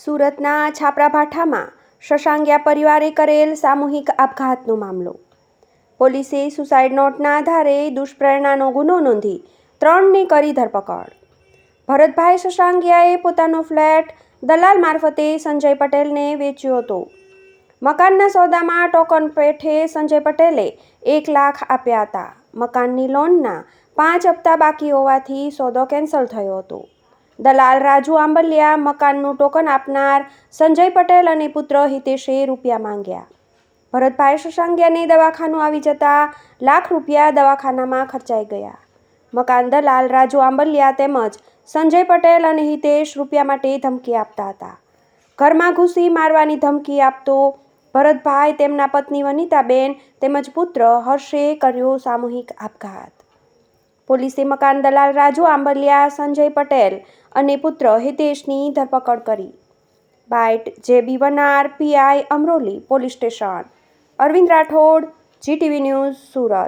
સુરતના છાપરાભાઠામાં શશાંગિયા પરિવારે કરેલ સામૂહિક આપઘાતનો મામલો. પોલીસે સુસાઇડ નોટના આધારે દુષ્પ્રેરણાનો ગુનો નોંધી ત્રણની કરી ધરપકડ. ભરતભાઈ શશાંગિયાએ પોતાનો ફ્લેટ દલાલ મારફતે સંજય પટેલને વેચ્યો હતો. મકાનના સોદામાં ટોકન પેઠે સંજય પટેલે એક લાખ આપ્યા હતા. મકાનની લોનના પાંચ હપ્તા બાકી હોવાથી સોદો કેન્સલ થયો હતો. દલાલ રાજુ આંબલિયા મકાનનું ટોકન આપનાર સંજય પટેલ અને પુત્ર હિતેશે રૂપિયા માંગ્યા. ભરતભાઈ શશાંગિયાને દવાખાનું આવી જતા લાખ રૂપિયા દવાખાનામાં ખર્ચાઈ ગયા. મકાન દલાલ રાજુ આંબલિયા તેમજ સંજય પટેલ અને હિતેશ રૂપિયા માટે ધમકી આપતા હતા. ઘરમાં ઘૂસી મારવાની ધમકી આપતો ભરતભાઈ તેમના પત્ની વનિતાબેન તેમજ પુત્ર હર્ષે કર્યો સામૂહિક આપઘાત. પોલીસે મકાન દલાલ રાજુ આંબલિયા, સંજય પટેલ અને પુત્ર હિતેશની ધરપકડ કરી. Bite JB Vanar PI Amroli police station. Arvind Rathod GTV news, Surat.